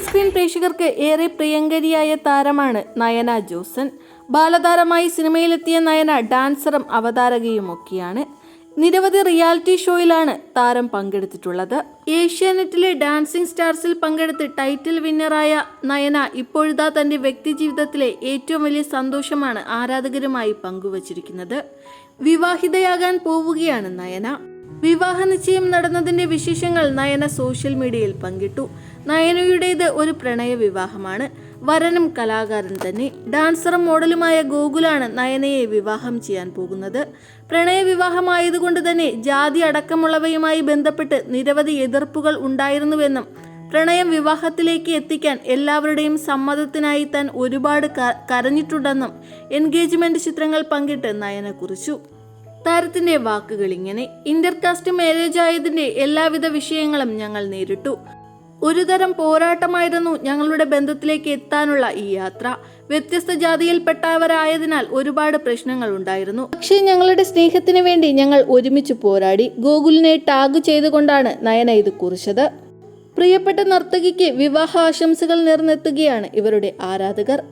Screen പ്രേക്ഷകർക്ക് ഏറെ പ്രിയങ്കരിയായ താരമാണ് നയന ജോസൻ. ബാലതാരമായി സിനിമയിലെത്തിയ നയന ഡാൻസറും അവതാരകയുമൊക്കെയാണ്. നിരവധി റിയാലിറ്റി ഷോയിലാണ് താരം പങ്കെടുത്തിട്ടുള്ളത്. ഏഷ്യാനെറ്റിലെ ഡാൻസിംഗ് സ്റ്റാർസിൽ പങ്കെടുത്ത് ടൈറ്റിൽ വിന്നറായ നയന ഇപ്പോഴിതാ തന്റെ വ്യക്തിജീവിതത്തിലെ ഏറ്റവും വലിയ സന്തോഷമാണ് ആരാധകരുമായി പങ്കുവച്ചിരിക്കുന്നത്. വിവാഹിതയാകാൻ പോവുകയാണ് നയന. വിവാഹ നിശ്ചയം നടന്നതിന്റെ വിശേഷങ്ങൾ നയന സോഷ്യൽ മീഡിയയിൽ പങ്കിട്ടു. നയനയുടേത് ഒരു പ്രണയ വിവാഹമാണ്. വരനും കലാകാരൻ തന്നെ. ഡാൻസറും മോഡലുമായ ഗോകുലാണ് നയനയെ വിവാഹം ചെയ്യാൻ പോകുന്നത്. പ്രണയ വിവാഹമായതുകൊണ്ട് തന്നെ ജാതി അടക്കമുള്ളവയുമായി ബന്ധപ്പെട്ട് നിരവധി എതിർപ്പുകൾ ഉണ്ടായിരുന്നുവെന്നും പ്രണയം വിവാഹത്തിലേക്ക് എത്തിക്കാൻ എല്ലാവരുടെയും സമ്മതത്തിനായി താൻ ഒരുപാട് കരഞ്ഞിട്ടുണ്ടെന്നും എൻഗേജ്മെന്റ് ചിത്രങ്ങൾ പങ്കിട്ട് നയന കുറിച്ചു. താരത്തിന്റെ വാക്കുകൾ ഇങ്ങനെ ഇന്റർകാസ്റ്റ് മാരേജ് ആയതിന്റെ എല്ലാവിധ വിഷയങ്ങളും ഞങ്ങൾ നേരിട്ടു. ഒരുതരം പോരാട്ടമായിരുന്നു ഞങ്ങളുടെ ബന്ധത്തിലേക്ക് എത്താനുള്ള ഈ യാത്ര. വ്യത്യസ്ത ജാതിയിൽപ്പെട്ടവരായതിനാൽ ഒരുപാട് പ്രശ്നങ്ങൾ ഉണ്ടായിരുന്നു. പക്ഷേ ഞങ്ങളുടെ സ്നേഹത്തിന് വേണ്ടി ഞങ്ങൾ ഒരുമിച്ച് പോരാടി ഗോകുലിനെ ടാഗ് ചെയ്തുകൊണ്ടാണ് നയന ഇത് കുറിച്ചത്. പ്രിയപ്പെട്ട നർത്തകിക്ക് വിവാഹ ആശംസകൾ നേർന്നെത്തുകയാണ് ഇവരുടെ ആരാധകർ.